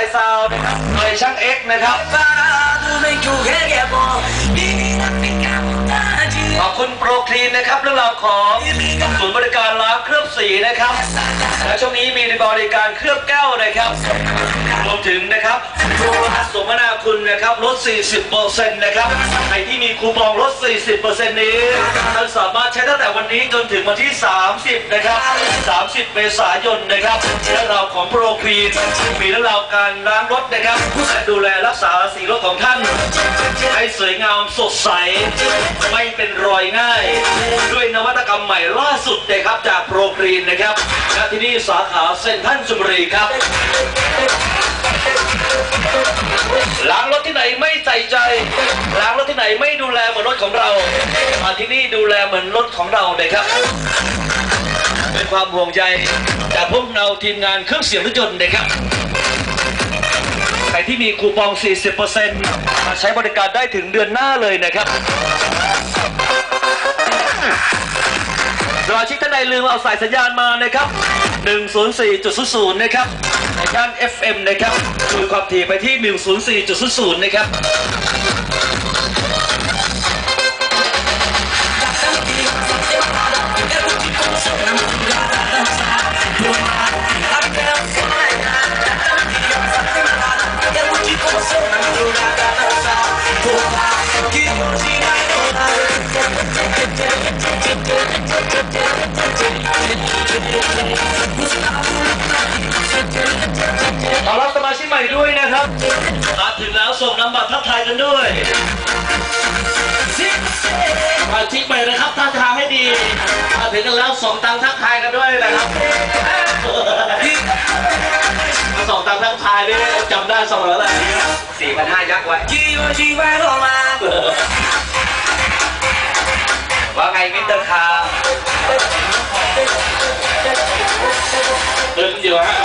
ายซาวนะครับโดยช่างเอ็กนะครับ ขอบคุณโปรคลีนนะครับเรื่องราวของศูนย์บริการล้างเคลือบสีนะครับ และช่วงนี้มีบริการเคลือบแก้วนะครับรวมถึงนะครับสมนาคุณนะครับลด 40%นะครับใครที่มีคูปองลด 40%นี้ท่านสามารถใช้ตั้งแต่วันนี้จนถึงวันที่ 30 นะครับ 30 เมษายนนะครับ เรื่องราวของโปรคลีมีเรื่องราวการล้างรถนะครับและดูแลรักษาสีรถของท่าน ให้สวยงามสดใส ไม่เป็นรอยง่าย ด้วยนวัตกรรมใหม่ล่าสุดนะครับจากโปรกรีนนะครับณที่นี่สาขาเซ็นทรัลชลบุรีครับล้างรถที่ไหนไม่ใส่ใจล้างรถที่ไหนไม่ดูแลเหมือนรถของเรามาที่นี่ดูแลเหมือนรถของเราเลยครับ ความห่วงใยจากพวกเราทีมงานเครื่องเสียงรถยนต์นะครับใครที่มีคูปอง 40%มาใช้บริการได้ถึงเดือนหน้าเลยนะครับสมาชิกท่านใดลืมเอาสายสัญญาณมานะครับ 104.00 นะครับในย่าน FM นะครับดูความถี่ไปที่ 104.00 นะครับ ขอารับสมาชิกใหม่ด้วยนะครับมาถึงแล้วส่งน้ำบัตรทักทายกันด้วยสมาชิกใหม่นะครับทักทายให้ดีมาถึงกันแล้วส่งตังทักทายกันด้วยนะครับส่งตังทักทายด้วแหละ สี่พันห้ายักไว้ชีวชีวโรมาว่าไงมิสเตอร์คาร์ตึงอยู่ฮะ